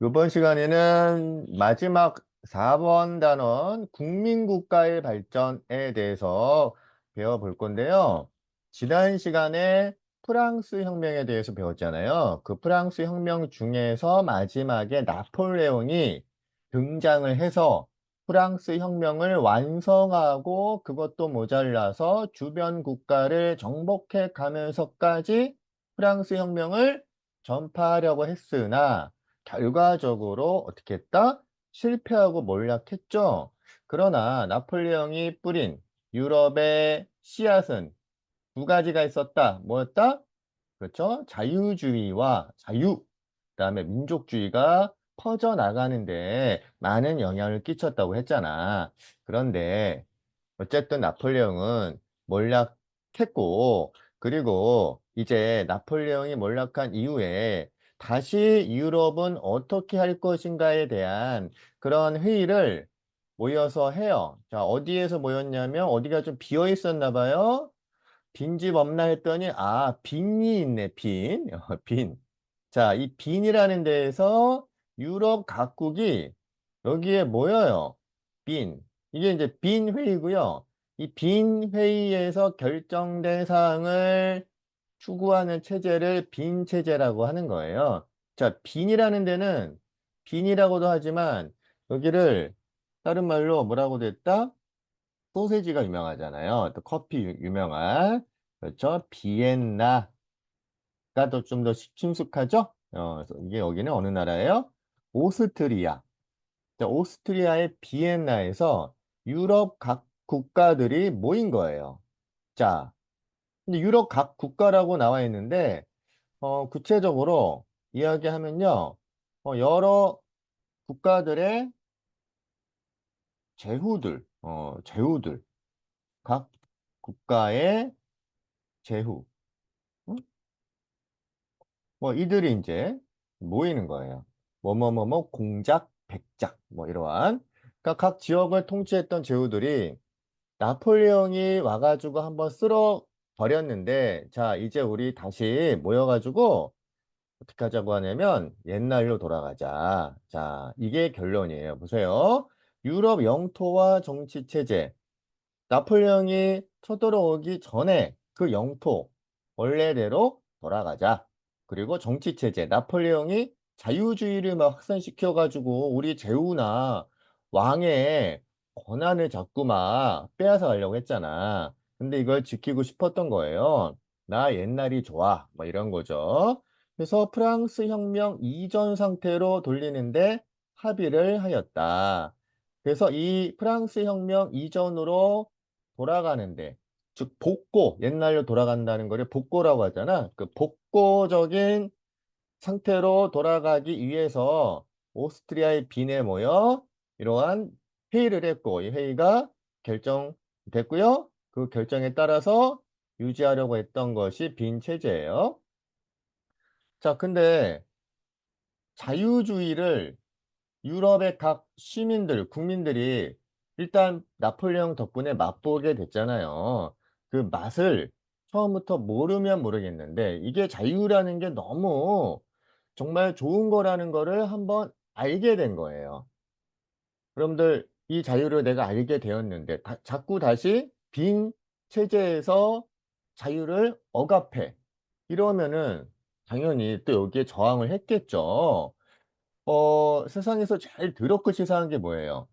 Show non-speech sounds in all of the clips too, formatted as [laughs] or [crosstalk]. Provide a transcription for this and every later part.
이번 시간에는 마지막 4번 단원 국민국가의 발전에 대해서 배워볼 건데요. 지난 시간에 프랑스 혁명에 대해서 배웠잖아요. 그 프랑스 혁명 중에서 마지막에 나폴레옹이 등장을 해서 프랑스 혁명을 완성하고 그것도 모자라서 주변 국가를 정복해 가면서까지 프랑스 혁명을 전파하려고 했으나 결과적으로 어떻게 했다? 실패하고 몰락했죠. 그러나 나폴레옹이 뿌린 유럽의 씨앗은 두 가지가 있었다. 뭐였다? 그렇죠? 자유주의와 자유, 그다음에 민족주의가 퍼져나가는데 많은 영향을 끼쳤다고 했잖아. 그런데 어쨌든 나폴레옹은 몰락했고 그리고 이제 나폴레옹이 몰락한 이후에 다시 유럽은 어떻게 할 것인가에 대한 그런 회의를 모여서 해요. 자, 어디에서 모였냐면 어디가 좀 비어 있었나 봐요. 빈집 없나 했더니 아, 빈이 있네. 빈. [laughs] 어, 빈. 자, 이 빈이라는 데에서 유럽 각국이 여기에 모여요. 빈. 이게 이제 빈 회의고요. 이 빈 회의에서 결정된 사항을 추구하는 체제를 빈 체제라고 하는 거예요. 자, 빈이라는 데는 빈이라고도 하지만 여기를 다른 말로 뭐라고 됐다? 소세지가 유명하잖아요. 또 커피 유- 유명한 그렇죠? 비엔나가 더좀더 친숙하죠? 어, 이게 여기는 어느 나라예요? 오스트리아. 자, 오스트리아의 비엔나에서 유럽 각 국가들이 모인 거예요. 자, 근데 유럽 각 국가라고 나와 있는데 어, 구체적으로 이야기하면요. 어, 여러 국가들의 제후들, 어, 제후들, 각 국가의 제후, 응? 뭐 이들이 이제 모이는 거예요. 뭐뭐뭐뭐 공작, 백작, 뭐 이러한. 그러니까 각 지역을 통치했던 제후들이 나폴레옹이 와가지고 한번 쓸어 버렸는데, 자, 이제 우리 다시 모여가지고 어떻게 하자고 하냐면 옛날로 돌아가자. 자, 이게 결론이에요. 보세요. 유럽 영토와 정치 체제. 나폴레옹이 쳐들어오기 전에 그 영토 원래대로 돌아가자. 그리고 정치 체제. 나폴레옹이 자유주의를 막 확산시켜 가지고 우리 제후나 왕의 권한을 자꾸 막 빼앗아 가려고 했잖아. 근데 이걸 지키고 싶었던 거예요. 나 옛날이 좋아. 뭐 이런 거죠. 그래서 프랑스 혁명 이전 상태로 돌리는데 합의를 하였다. 그래서 이 프랑스 혁명 이전으로 돌아가는데 즉 복고 옛날로 돌아간다는 거를 복고라고 하잖아. 그 복고적인 상태로 돌아가기 위해서 오스트리아의 빈에 모여 이러한 회의를 했고 이 회의가 결정됐고요. 그 결정에 따라서 유지하려고 했던 것이 빈 체제예요. 자, 근데 자유주의를 유럽의 각 시민들, 국민들이 일단 나폴레옹 덕분에 맛보게 됐잖아요. 그 맛을 처음부터 모르면 모르겠는데 이게 자유라는 게 너무 정말 좋은 거라는 거를 한번 알게 된 거예요. 여러분들 이 자유를 내가 알게 되었는데 다- 자꾸 다시 빈 체제에서 자유를 억압해. 이러면은 당연히 또 여기에 저항을 했겠죠. 어, 세상에서 제일 더럽고 치사한 게 뭐예요?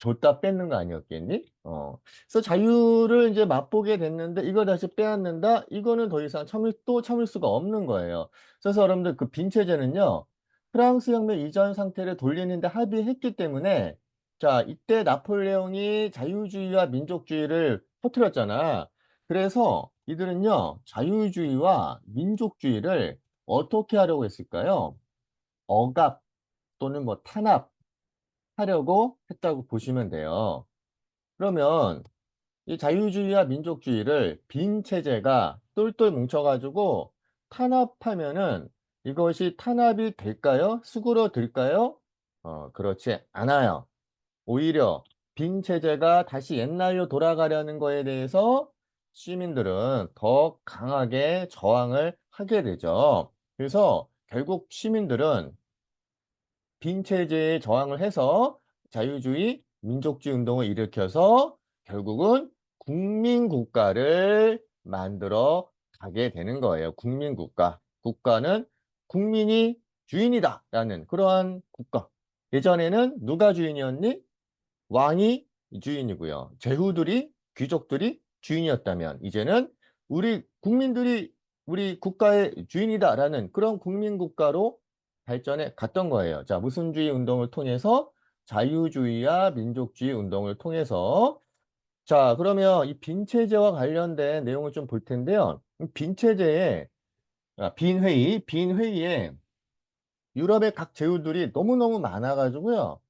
줬다 뺏는 거 아니었겠니? 어. 그래서 자유를 이제 맛보게 됐는데 이걸 다시 빼앗는다? 이거는 더 이상 참을 또 참을 수가 없는 거예요. 그래서 여러분들 그 빈 체제는요. 프랑스 혁명 이전 상태를 돌리는 데 합의했기 때문에 자, 이때 나폴레옹이 자유주의와 민족주의를 퍼뜨렸잖아. 그래서 이들은요. 자유주의와 민족주의를 어떻게 하려고 했을까요? 억압 또는 뭐 탄압하려고 했다고 보시면 돼요. 그러면 이 자유주의와 민족주의를 빈 체제가 똘똘 뭉쳐가지고 탄압하면은 이것이 탄압이 될까요? 수그러들까요? 어, 그렇지 않아요. 오히려 빈 체제가 다시 옛날로 돌아가려는 거에 대해서 시민들은 더 강하게 저항을 하게 되죠. 그래서 결국 시민들은 빈 체제에 저항을 해서 자유주의, 민족주의 운동을 일으켜서 결국은 국민국가를 만들어 가게 되는 거예요. 국민국가. 국가는 국민이 주인이다 라는 그러한 국가. 예전에는 누가 주인이었니? 왕이 주인이고요. 제후들이 귀족들이 주인이었다면 이제는 우리 국민들이 우리 국가의 주인이다라는 그런 국민국가로 발전해 갔던 거예요. 자, 무슨 주의 운동을 통해서 자유주의와 민족주의 운동을 통해서 자, 그러면 이 빈체제와 관련된 내용을 좀 볼 텐데요. 빈체제에 아, 빈회의, 빈회의에 유럽의 각 제후들이 너무너무 많아 가지고요.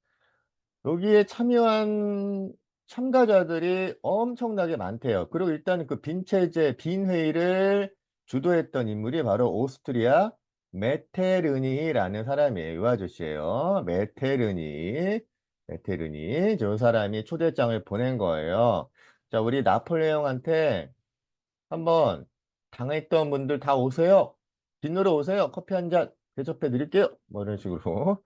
여기에 참여한 참가자들이 엄청나게 많대요. 그리고 일단 그 빈체제 빈 회의를 주도했던 인물이 바로 오스트리아 메테르니라는 사람이에요. 이 아저씨예요. 메테르니. 메테르니. 저 사람이 초대장을 보낸 거예요. 자, 우리 나폴레옹한테 한번 당했던 분들 다 오세요. 빈으로 오세요. 커피 한 잔 대접해 드릴게요. 뭐 이런 식으로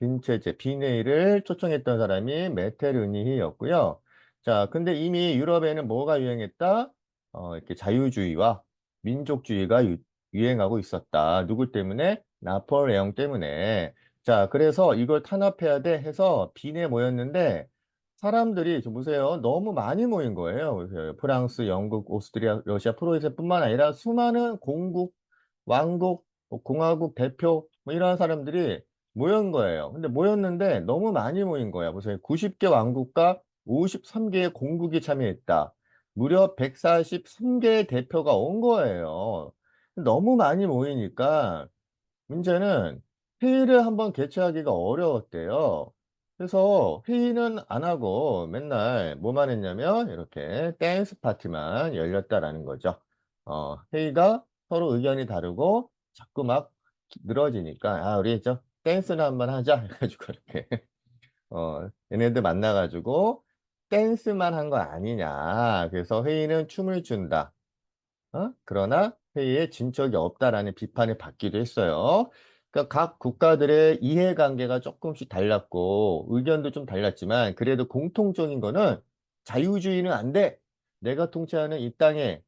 빈체제, 빈회의를 초청했던 사람이 메테르니히였고요. 자, 근데 이미 유럽에는 뭐가 유행했다? 어, 이렇게 자유주의와 민족주의가 유, 유행하고 있었다. 누구 때문에? 나폴레옹 때문에. 자, 그래서 이걸 탄압해야 돼 해서 빈에 모였는데 사람들이 좀 보세요. 너무 많이 모인 거예요. 그래서 프랑스, 영국, 오스트리아, 러시아, 프로이센뿐만 아니라 수많은 공국, 왕국, 뭐 공화국 대표 뭐 이런 사람들이 모인 거예요. 근데 모였는데 너무 많이 모인 거야. 보세요. 90개 왕국과 53개의 공국이 참여했다. 무려 143개의 대표가 온 거예요. 너무 많이 모이니까 문제는 회의를 한번 개최하기가 어려웠대요. 그래서 회의는 안 하고 맨날 뭐만 했냐면 이렇게 댄스 파티만 열렸다라는 거죠. 어, 회의가 서로 의견이 다르고 자꾸 막 늘어지니까 아 우리 저 댄스나 한번 하자. [laughs] 해가지고 이렇게. 어 얘네들 만나가지고 댄스만 한거 아니냐. 그래서 회의는 춤을 춘다. 어? 그러나 회의에 진척이 없다라는 비판을 받기도 했어요. 그러니까 각 국가들의 이해관계가 조금씩 달랐고 의견도 좀 달랐지만 그래도 공통적인 거는 자유주의는 안 돼. 내가 통치하는 이 땅에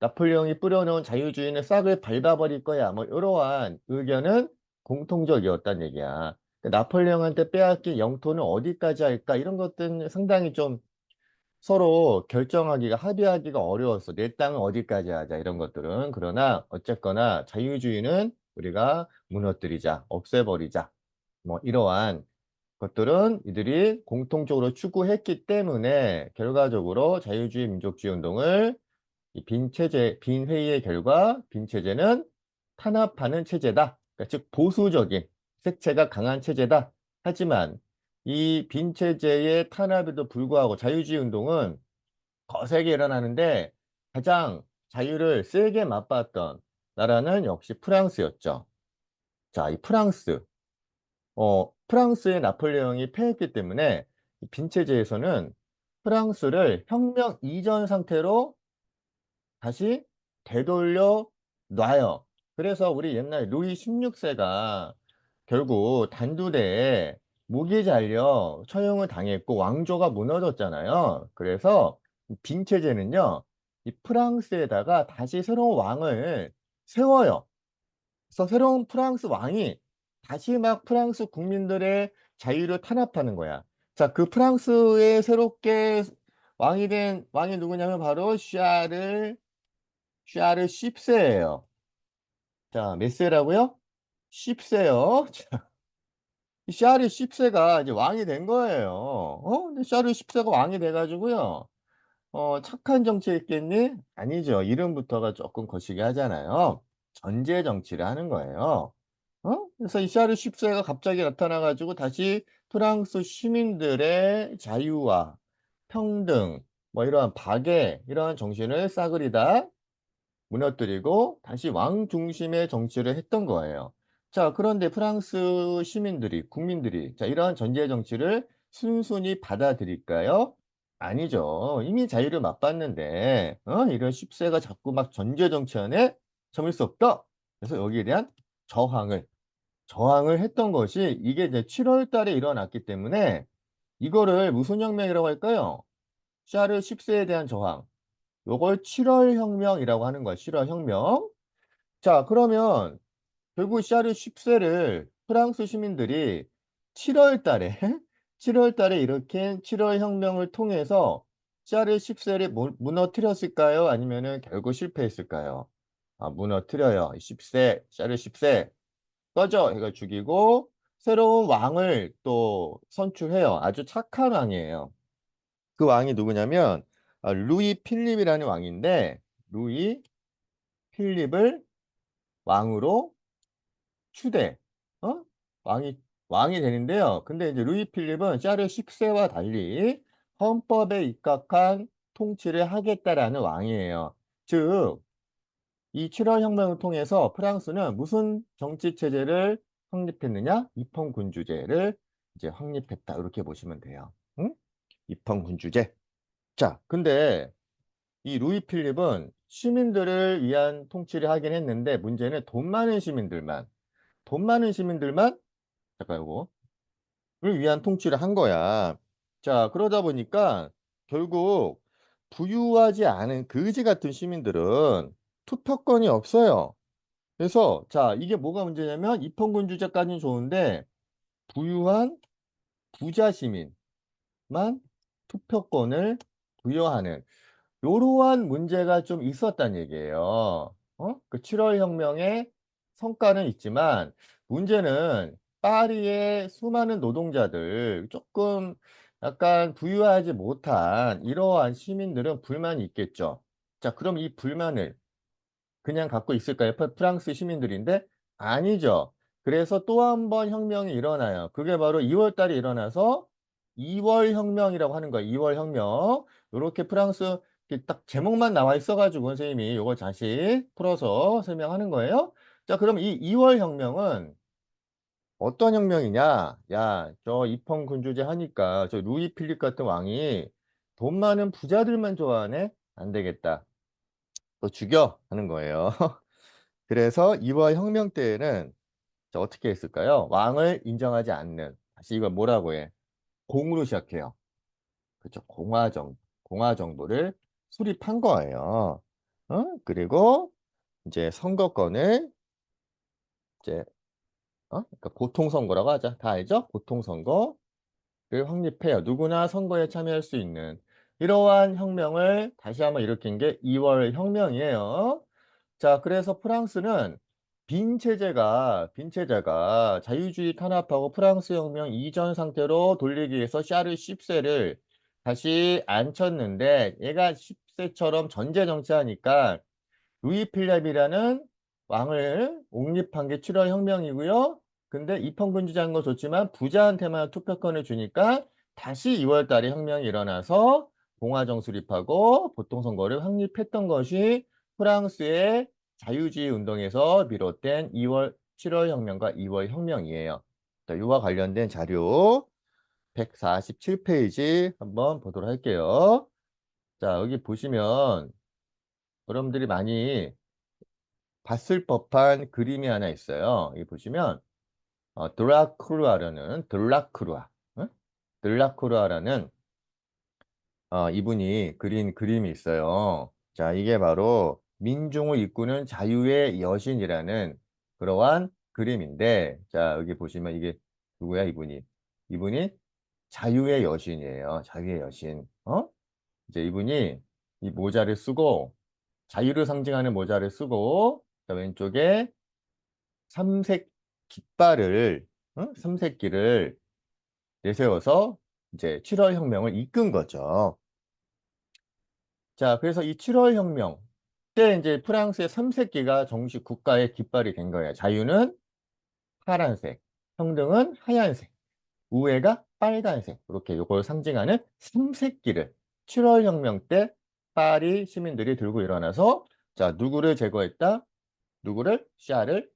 나폴레옹이 뿌려놓은 자유주의는 싹을 밟아버릴 거야. 뭐 이러한 의견은 공통적이었단 얘기야. 나폴레옹한테 빼앗긴 영토는 어디까지 할까? 이런 것들은 상당히 좀 서로 결정하기가, 합의하기가 어려웠어. 내 땅은 어디까지 하자, 이런 것들은. 그러나, 어쨌거나, 자유주의는 우리가 무너뜨리자, 없애버리자. 뭐, 이러한 것들은 이들이 공통적으로 추구했기 때문에, 결과적으로 자유주의 민족주의 운동을 이 빈체제, 빈 회의의 결과, 빈 체제는 탄압하는 체제다. 그러니까 즉 보수적인 색채가 강한 체제다. 하지만 이 빈 체제의 탄압에도 불구하고 자유주의 운동은 거세게 일어나는데 가장 자유를 세게 맛봤던 나라는 역시 프랑스였죠. 자, 이 프랑스. 어, 프랑스의 나폴레옹이 패했기 때문에 빈 체제에서는 프랑스를 혁명 이전 상태로 다시 되돌려 놔요. 그래서 우리 옛날 루이 16세가 결국 단두대에 목이 잘려 처형을 당했고 왕조가 무너졌잖아요. 그래서 빈체제는요. 이 프랑스에다가 다시 새로운 왕을 세워요. 그래서 새로운 프랑스 왕이 다시 막 프랑스 국민들의 자유를 탄압하는 거야. 자, 그 프랑스의 새롭게 왕이 된 왕이 누구냐면 바로 샤를 샤를 10세예요. 자, 몇 세라고요? 10세요. 자, 이 샤르 10세가 이제 왕이 된 거예요. 어? 근데 샤르 10세가 왕이 돼 가지고요. 어, 착한 정치했겠니? 아니죠. 이름부터가 조금 거시기 하잖아요. 전제 정치를 하는 거예요. 어? 그래서 이 샤르 10세가 갑자기 나타나 가지고 다시 프랑스 시민들의 자유와 평등, 뭐 이러한 박애, 이러한 정신을 싸그리다 무너뜨리고 다시 왕 중심의 정치를 했던 거예요. 자, 그런데 프랑스 시민들이, 국민들이 자, 이러한 전제 정치를 순순히 받아들일까요? 아니죠. 이미 자유를 맛봤는데 어? 이런 10세가 자꾸 막 전제 정치 안에 참을 수 없다. 그래서 여기에 대한 저항을 저항을 했던 것이 이게 이제 7월 달에 일어났기 때문에 이거를 무슨 혁명이라고 할까요? 샤르 10세에 대한 저항. 요걸 7월 혁명이라고 하는 거야. 7월 혁명. 자, 그러면 결국 샤르 10세를 프랑스 시민들이 7월 달에 7월 [laughs] 달에 이렇게 7월 혁명을 통해서 샤르 10세를 무너뜨렸을까요? 아니면은 결국 실패했을까요? 아, 무너뜨려요. 10세, 샤르 10세 꺼져 해가 죽이고 새로운 왕을 또 선출해요. 아주 착한 왕이에요. 그 왕이 누구냐면 아, 루이 필립이라는 왕인데 루이 필립을 왕으로 추대. 어? 왕이 왕이 되는데요. 근데 이제 루이 필립은 샤르 10세와 달리 헌법에 입각한 통치를 하겠다라는 왕이에요. 즉, 이 7월 혁명을 통해서 프랑스는 무슨 정치 체제를 확립했느냐? 입헌군주제를 이제 확립했다. 이렇게 보시면 돼요. 응? 입헌군주제. 자, 근데 이 루이 필립은 시민들을 위한 통치를 하긴 했는데 문제는 돈 많은 시민들만 돈 많은 시민들만 잠깐 요거 를 위한 통치를 한 거야. 자, 그러다 보니까 결국 부유하지 않은 거지 같은 시민들은 투표권이 없어요. 그래서 자, 이게 뭐가 문제냐면 입헌군 주제까지는 좋은데 부유한 부자 시민만 투표권을 부여하는 요러한 문제가 좀 있었단 얘기예요. 어? 그 7월 혁명의 성과는 있지만 문제는 파리의 수많은 노동자들 조금 약간 부유하지 못한 이러한 시민들은 불만이 있겠죠. 자, 그럼 이 불만을 그냥 갖고 있을까요? 프 프랑스 시민들인데 아니죠. 그래서 또 한 번 혁명이 일어나요. 그게 바로 2월 달에 일어나서 2월 혁명이라고 하는 거예요. 2월 혁명. 요렇게 프랑스 이렇게 딱 제목만 나와 있어 가지고 선생님이 요걸 다시 풀어서 설명하는 거예요. 자, 그럼 이 2월 혁명은 어떤 혁명이냐? 야, 저 입헌 군주제 하니까 저 루이 필립 같은 왕이 돈 많은 부자들만 좋아하네? 안 되겠다. 또 죽여 하는 거예요. [laughs] 그래서 2월 혁명 때에는 자, 어떻게 했을까요? 왕을 인정하지 않는 다시 이걸 뭐라고 해? 공으로 시작해요. 그렇죠. 공화정 공화정부를 수립한 거예요. 어? 그리고 이제 선거권을 이제 어? 그러니까 보통 선거라고 하자. 다 알죠? 보통 선거를 확립해요. 누구나 선거에 참여할 수 있는 이러한 혁명을 다시 한번 일으킨 게 2월 혁명이에요. 자, 그래서 프랑스는 빈 체제가 빈 체제가 자유주의 탄압하고 프랑스 혁명 이전 상태로 돌리기 위해서 샤르 10세를 다시 앉혔는데 얘가 10세처럼 전제 정치하니까 루이 필립이라는 왕을 옹립한 게 7월 혁명이고요. 근데 입헌군주제한 거 좋지만 부자한테만 투표권을 주니까 다시 2월 달에 혁명이 일어나서 공화정 수립하고 보통선거를 확립했던 것이 프랑스의 자유주의 운동에서 비롯된 2월 7월 혁명과 2월 혁명이에요. 자, 이와 관련된 자료 147페이지 한번 보도록 할게요. 자, 여기 보시면 여러분들이 많이 봤을 법한 그림이 하나 있어요. 여기 보시면 어, 드라쿠르아라는 드라쿠르아, 응? 드라쿠르아라는 어, 이분이 그린 그림이 있어요. 자, 이게 바로 민중을 이끄는 자유의 여신이라는 그러한 그림인데, 자, 여기 보시면 이게 누구야, 이분이? 이분이 자유의 여신이에요. 자유의 여신. 어? 이제 이분이 이 모자를 쓰고, 자유를 상징하는 모자를 쓰고, 자, 왼쪽에 삼색 깃발을, 어? 삼색기를 내세워서 이제 7월 혁명을 이끈 거죠. 자, 그래서 이 7월 혁명 때 이제 프랑스의 삼색기가 정식 국가의 깃발이 된 거예요. 자유는 파란색, 평등은 하얀색, 우애가 빨간색 이렇게 이걸 상징하는 삼색기를 7월 혁명 때 파리 시민들이 들고 일어나서 자 누구를 제거했다? 누구를? 샤를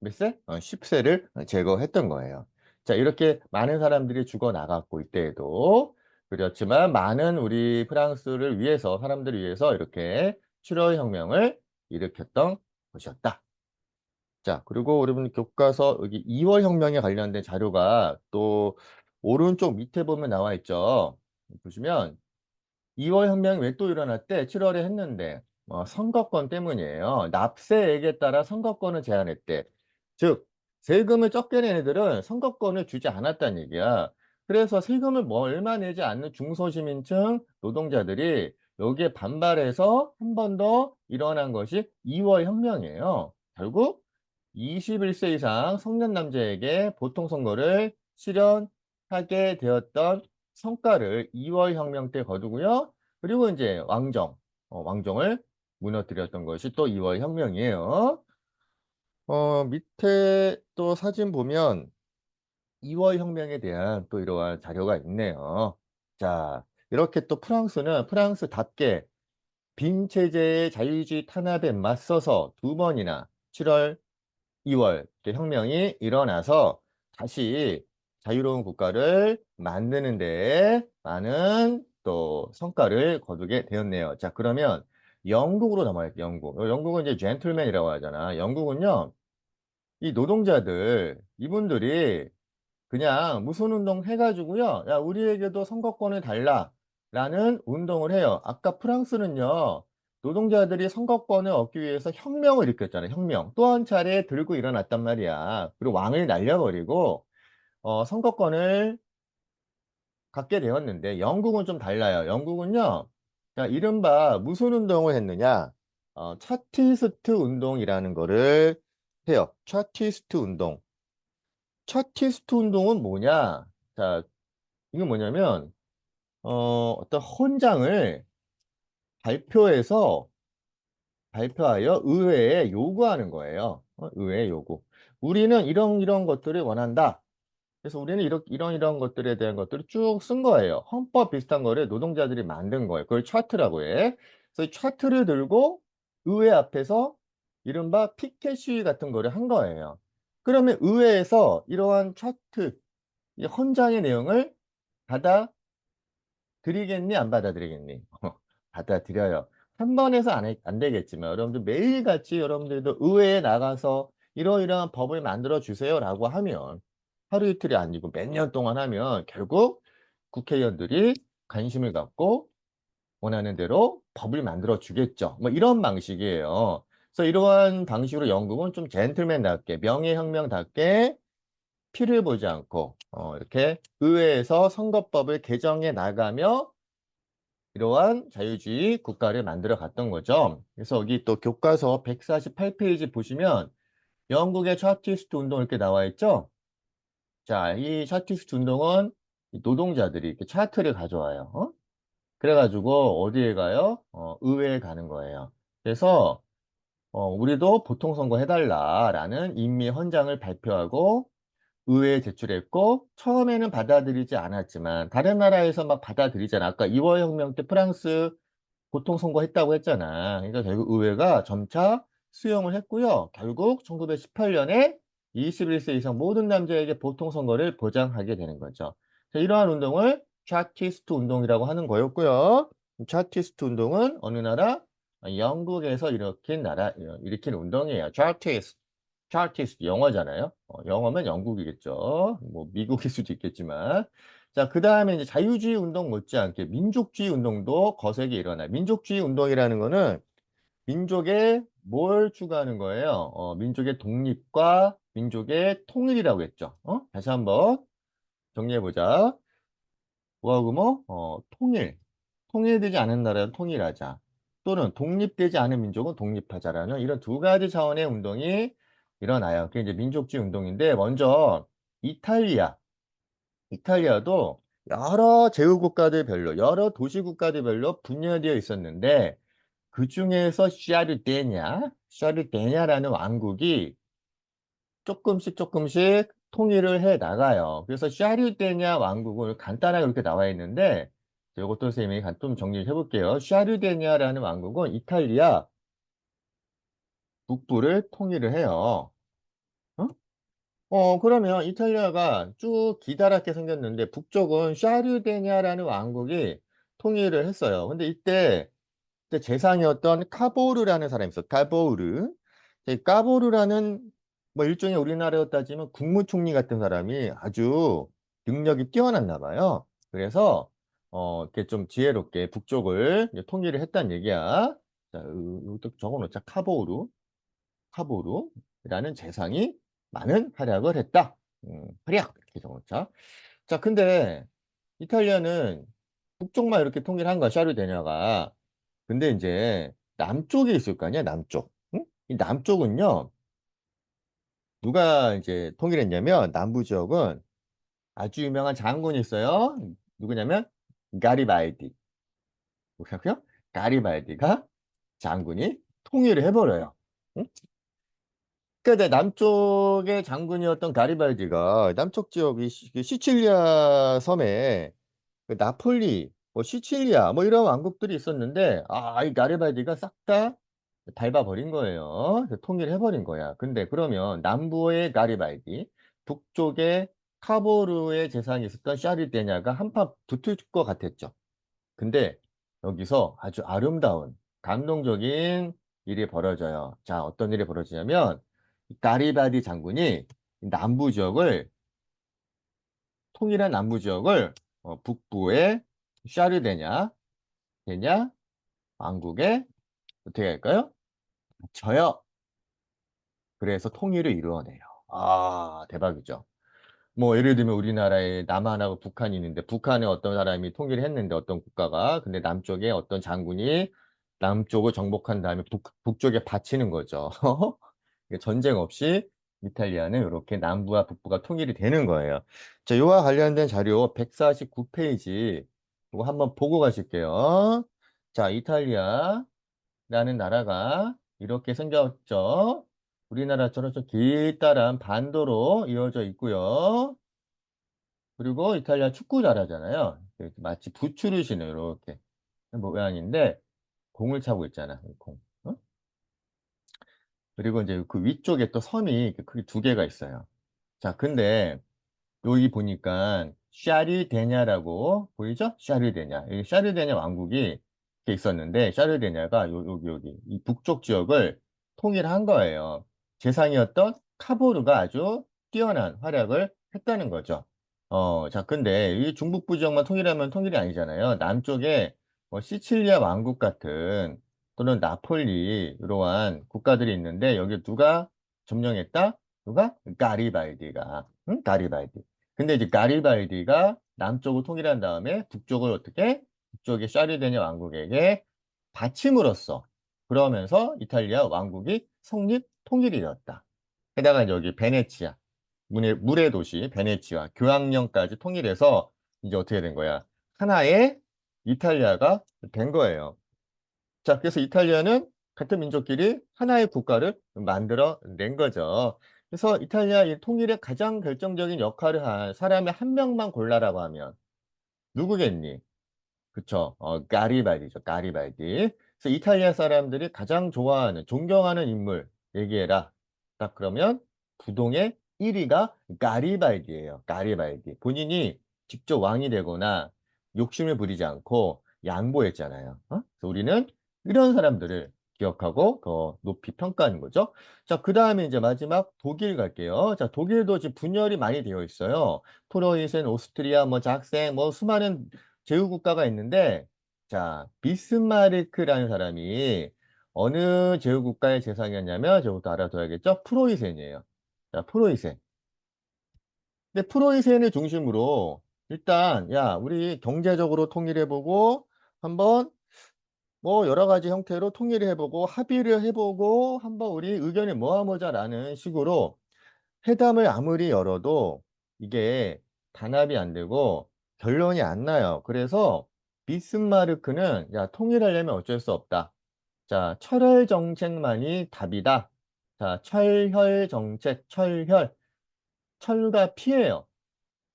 몇 세? 어, 10세를 제거했던 거예요. 자 이렇게 많은 사람들이 죽어나갔고 이때에도 그렇지만 많은 우리 프랑스를 위해서 사람들을 위해서 이렇게 7월 혁명을 일으켰던 것이었다. 자, 그리고 여러분 교과서 여기 2월 혁명에 관련된 자료가 또 오른쪽 밑에 보면 나와 있죠. 보시면 2월 혁명이 왜또 일어났대? 7월에 했는데 어, 선거권 때문이에요. 납세액에 따라 선거권을 제한했대. 즉 세금을 적게 낸 애들은 선거권을 주지 않았다는 얘기야. 그래서 세금을 뭐 얼마 내지 않는 중소시민층 노동자들이 여기에 반발해서 한 번 더 일어난 것이 2월 혁명이에요. 결국 21세 이상 성년 남자에게 보통 선거를 실현하게 되었던 성과를 2월 혁명 때 거두고요. 그리고 이제 왕정, 어, 왕정을 무너뜨렸던 것이 또 2월 혁명이에요. 어, 밑에 또 사진 보면 2월 혁명에 대한 또 이러한 자료가 있네요. 자, 이렇게 또 프랑스는 프랑스답게 빈 체제의 자유주의 탄압에 맞서서 두 번이나 7월, 2월 때 혁명이 일어나서 다시 자유로운 국가를 만드는 데 많은 또 성과를 거두게 되었네요. 자, 그러면 영국으로 넘어갈게요. 영국. 어, 영국은 이제 젠틀맨이라고 하잖아. 영국은요. 이 노동자들 이분들이 그냥 무슨 운동 해가지고요. 야, 우리에게도 선거권을 달라라는 운동을 해요. 아까 프랑스는요. 노동자들이 선거권을 얻기 위해서 혁명을 일으켰잖아요. 혁명. 또 한 차례 들고 일어났단 말이야. 그리고 왕을 날려버리고 어, 선거권을 갖게 되었는데 영국은 좀 달라요. 영국은요. 자, 이른바 무슨 운동을 했느냐? 어, 차티스트 운동이라는 거를 해요. 차티스트 운동. 차티스트 운동은 뭐냐? 자, 이건 뭐냐면 어, 어떤 헌장을 발표해서 발표하여 의회에 요구하는 거예요. 어, 의회에 요구. 우리는 이런 이런 것들을 원한다. 그래서 우리는 이런 이런 이런 것들에 대한 것들을 쭉 쓴 거예요. 헌법 비슷한 거를 노동자들이 만든 거예요. 그걸 차트라고 해. 그래서 이 차트를 들고 의회 앞에서 이른바 피켓 시위 같은 거를 한 거예요. 그러면 의회에서 이러한 차트, 이 헌장의 내용을 받아들이겠니? 안 받아들이겠니? 받아들여요. 한 번에서 안, 해- 안 되겠지만 여러분들 매일같이 여러분들도 의회에 나가서 이러이러한 법을 만들어 주세요 라고 하면 하루 이틀이 아니고 몇 년 동안 하면 결국 국회의원들이 관심을 갖고 원하는 대로 법을 만들어 주겠죠. 뭐 이런 방식이에요. 그래서 이러한 방식으로 영국은 좀 젠틀맨답게 명예혁명답게 피를 보지 않고 어, 이렇게 의회에서 선거법을 개정해 나가며 이러한 자유주의 국가를 만들어 갔던 거죠. 그래서 여기 또 교과서 148페이지 보시면 영국의 차티스트 운동 이렇게 나와 있죠. 자, 이 차티스트 운동은 이 노동자들이 이렇게 차트를 가져와요. 어? 그래가지고 어디에 가요? 어, 의회에 가는 거예요. 그래서 어, 우리도 보통 선거 해달라라는 임미 헌장을 발표하고 의회에 제출했고 처음에는 받아들이지 않았지만 다른 나라에서 막 받아들이잖아. 아까 2월 혁명 때 프랑스 보통 선거 했다고 했잖아. 그러니까 결국 의회가 점차 수용을 했고요. 결국 1918년에 21세 이상 모든 남자에게 보통 선거를 보장하게 되는 거죠. 자, 이러한 운동을 차티스트 운동이라고 하는 거였고요. 차티스트 운동은 어느 나라? 영국에서 일으킨 나라, 일으킨 운동이에요. 차티스트. 차티스트 영어잖아요. 어, 영어면 영국이겠죠. 뭐 미국일 수도 있겠지만. 자, 그 다음에 이제 자유주의 운동 못지않게 민족주의 운동도 거세게 일어나요. 민족주의 운동이라는 거는 민족의 뭘 추구하는 거예요? 어, 민족의 독립과 민족의 통일이라고 했죠. 어? 다시 한번 정리해보자. 뭐하고 뭐? 어, 통일. 통일되지 않은 나라는 통일하자. 또는 독립되지 않은 민족은 독립하자라는 이런 두 가지 차원의 운동이 일어나요. 그게 이제 민족주의 운동인데 먼저 이탈리아. 이탈리아도 여러 제후국가들별로 여러 도시국가들별로 분열되어 있었는데 그 중에서 샤르데냐, 샤르데냐라는 왕국이 조금씩 조금씩 통일을 해 나가요. 그래서 샤르데냐 왕국을 간단하게 이렇게 나와 있는데 이것도 선생님이 간- 좀 정리를 해볼게요. 샤르데냐라는 왕국은 이탈리아 북부를 통일을 해요. 어? 어, 그러면 이탈리아가 쭉 기다랗게 생겼는데 북쪽은 샤르데냐라는 왕국이 통일을 했어요. 근데 이때, 이때 재상이었던 카보르라는 사람이 있어. 카보르. 이 카보르라는 뭐 일종의 우리나라로 따지면 국무총리 같은 사람이 아주 능력이 뛰어났나 봐요. 그래서 어 이렇게 좀 지혜롭게 북쪽을 이제 통일을 했다는 얘기야. 자요 요것도 적어 놓자. 카보루, 카보루라는 재상이 많은 활약을 했다. 음 활약 이렇게 적어 놓자. 자 근데 이탈리아는 북쪽만 이렇게 통일한 거야 샤르데냐가. 근데 인제 남쪽에 있을 거 아니야 남쪽. 응? 이 남쪽은요 누가 이제 통일했냐면 남부 지역은 아주 유명한 장군이 있어요. 누구냐면 가리발디. 누구라고요? 가리발디가 장군이 통일을 해 버려요. 응? 그러니까 남쪽의 장군이었던 가리발디가 남쪽 지역 이시그 시칠리아 섬에 그 나폴리 뭐 시칠리아 뭐 이런 왕국들이 있었는데 아 이 가리발디가 싹 다 밟아 버린 거예요. 그 통일해 버린 거야. 근데 그러면 남부의 가리발디, 북쪽에 카보루의 재상이 있었던 샤르데냐가 한판 붙을 것 같았죠. 근데 여기서 아주 아름다운 감동적인 일이 벌어져요. 자 어떤 일이 벌어지냐면 이 가리발디 장군이 남부 지역을 통일한 남부 지역을 어 북부의 샤르데냐 데냐 왕국에 어떻게 할까요? 줘요. 그래서 통일을 이루어내요. 아 대박이죠. 뭐 예를 들면 우리나라에 남한하고 북한이 있는데 북한에 어떤 사람이 통일을 했는데 어떤 국가가 근데 남쪽에 어떤 장군이 남쪽을 정복한 다음에 북 북쪽에 바치는 거죠. [laughs] 전쟁 없이 이탈리아는 요렇게 남부와 북부가 통일이 되는 거예요. 자 요와 관련된 자료 149 페이지 요거 한번 보고 가실게요. 자 이탈리아라는 나라가 이렇게 생겼죠. 우리나라처럼 좀 길다란 반도로 이어져 있고요. 그리고 이탈리아 축구. 이렇게 마치 부추를 신는 요렇게 모양인데 공을 차고 있잖아, 이 공. 어? 그리고 인제 그 위쪽에 또 섬이 이렇게 크게 두 개가 있어요. 자 근데 여기 보니깐 샤르데냐라고 보이죠? 샤르데냐. 이 샤르데냐 왕국이 이렇게 있었는데 샤르데냐가 요 여기, 여기 이 북쪽 지역을 통일한 거예요. 재상이었던 카보르가 아주 뛰어난 활약을 했다는 거죠. 어 자 근데 이 중북 부 지역만 통일하면 통일이 아니잖아요. 남쪽에 뭐 시칠리아 왕국 같은 또는 나폴리 이러한 국가들이 있는데 여기에 누가 점령했다? 누가? 가리발디가. 응? 가리발디. 근데 이제 가리발디가 남쪽을 통일한 다음에 북쪽을 어떻게? 북쪽의 샤르데냐 왕국에게 바침으로써 그러면서 이탈리아 왕국이 성립 통일이 되었다. 게다가 여기 베네치아 문의 물의 도시 베네치아 교황령까지 통일해서 이제 어떻게 된 거야? 하나의 이탈리아가 된 거예요. 자 그래서 이탈리아는 같은 민족끼리 하나의 국가를 만들어 낸 거죠. 그래서 이탈리아 이 통일에 가장 결정적인 역할을 한 사람의 한 명만 골라라고 하면 누구겠니? 그쵸. 어 가리발디죠. 가리발디. 그래서 이탈리아 사람들이 가장 좋아하는 존경하는 인물 얘기해라. 딱 그러면 부동의 1 위가 가리발디예요. 가리발디. 본인이 직접 왕이 되거나 욕심을 부리지 않고 양보했잖아요. 어? 그래서 우리는 이런 사람들을 기억하고 더 높이 평가하는 거죠. 자 그 다음에 이제 마지막 독일 갈게요. 자 독일도 지금 분열이 많이 되어 있어요. 프로이센, 오스트리아, 뭐 작센 뭐 수많은 제휴 국가가 있는데 자 비스마르크라는 사람이 어느 제휴 국가의 재상이었냐면 저것도 알아둬야겠죠. 프로이센이에요. 자 프로이센. 근데 프로이센을 중심으로 일단 야 우리 경제적으로 통일해 보고 한번 뭐 여러 가지 형태로 통일을 해 보고 합의를 해 보고 한번 우리 의견을 모아 보자라는 식으로 회담을 아무리 열어도 이게 단합이 안 되고 결론이 안 나요. 그래서 비스마르크는 야 통일하려면 어쩔 수 없다. 자 철혈 정책만이 답이다. 자 철혈 정책, 철혈. 철과 피예요.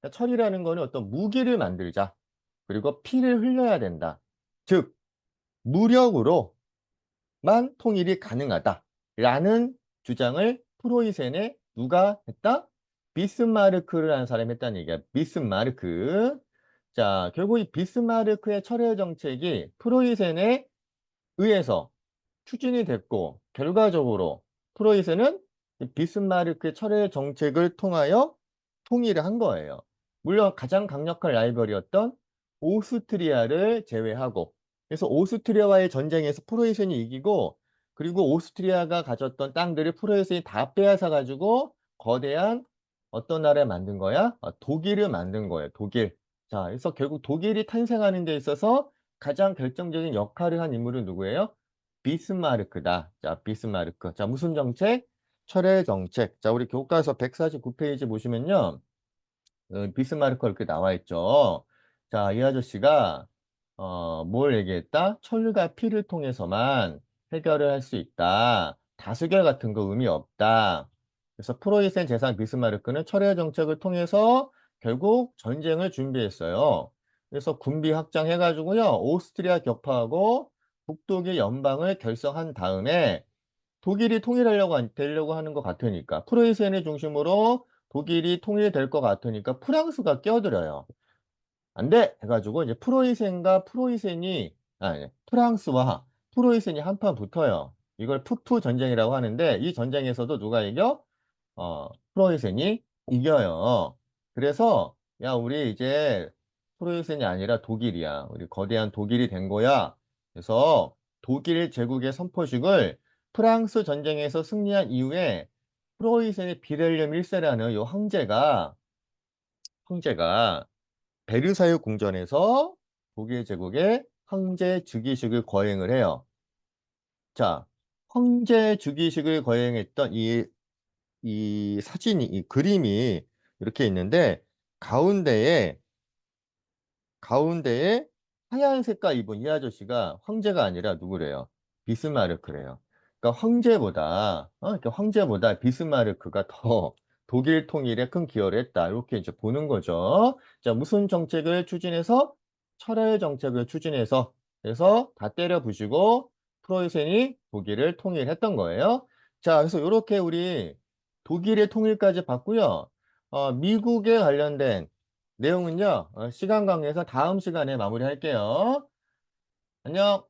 그러니까 철이라는 거는 어떤 무기를 만들자. 그리고 피를 흘려야 된다. 즉 무력으로만 통일이 가능하다 라는 주장을 프로이센에 누가 했다? 비스마르크라는 사람이 했다는 얘기야. 비스마르크. 자, 결국 이 비스마르크의 철회 정책이 프로이센에 의해서 추진이 됐고 결과적으로 프로이센은 비스마르크의 철회 정책을 통하여 통일을 한 거예요. 물론 가장 강력한 라이벌이었던 오스트리아를 제외하고 그래서 오스트리아와의 전쟁에서 프로이센이 이기고 그리고 오스트리아가 가졌던 땅들을 프로이센이 다 빼앗아 가지고 거대한 어떤 나라를 만든 거야? 아, 독일을 만든 거예요. 독일. 자, 그래서 결국 독일이 탄생하는 데 있어서 가장 결정적인 역할을 한 인물은 누구예요? 비스마르크다. 자, 비스마르크. 자, 무슨 정책? 철회 정책. 자, 우리 교과서 149페이지 보시면요. 어, 비스마르크가 이렇게 나와 있죠. 자, 이 아저씨가 어, 뭘 얘기했다? 철과 피를 통해서만 해결을 할 수 있다. 다수결 같은 거 의미 없다. 그래서 프로이센 재상 비스마르크는 철회 정책을 통해서 결국 전쟁을 준비했어요. 그래서 군비 확장해가지고요. 오스트리아 격파하고 북독의 연방을 결성한 다음에 독일이 통일하려고 한- 되려고 하는 것 같으니까 프로이센을 중심으로 독일이 통일될 것 같으니까 프랑스가 끼어들어요. 안 돼! 해가지고 이제 프로이센과 프로이센이 아니 프랑스와 프로이센이 한판 붙어요. 이걸 푸푸 전쟁이라고 하는데 이 전쟁에서도 누가 이겨? 어, 프로이센이 이겨요. 그래서 야 우리 이제 프로이센이 아니라 독일이야. 우리 거대한 독일이 된 거야. 그래서 독일 제국의 선포식을 프랑스 전쟁에서 승리한 이후에 프로이센의 비렐름 1세라는 요 황제가 황제가 베르사유 궁전에서 독일 제국의 황제 즉위식을 거행을 해요. 자, 황제 즉위식을 거행했던 이, 이 사진이, 이 그림이 이렇게 있는데, 가운데에, 가운데에 하얀 색깔 입은 이 아저씨가 황제가 아니라 누구래요? 비스마르크래요. 그러니까 황제보다, 어? 이렇게 황제보다 비스마르크가 더 [laughs] 독일 통일에 큰 기여를 했다. 이렇게 이제 보는 거죠. 자, 무슨 정책을 추진해서? 철회 정책을 추진해서, 그래서 다 때려 부시고, 프로이센이 독일을 통일했던 거예요. 자, 그래서 이렇게 우리 독일의 통일까지 봤고요. 어, 미국에 관련된 내용은요, 어, 시간 관계에서 다음 시간에 마무리할게요. 안녕!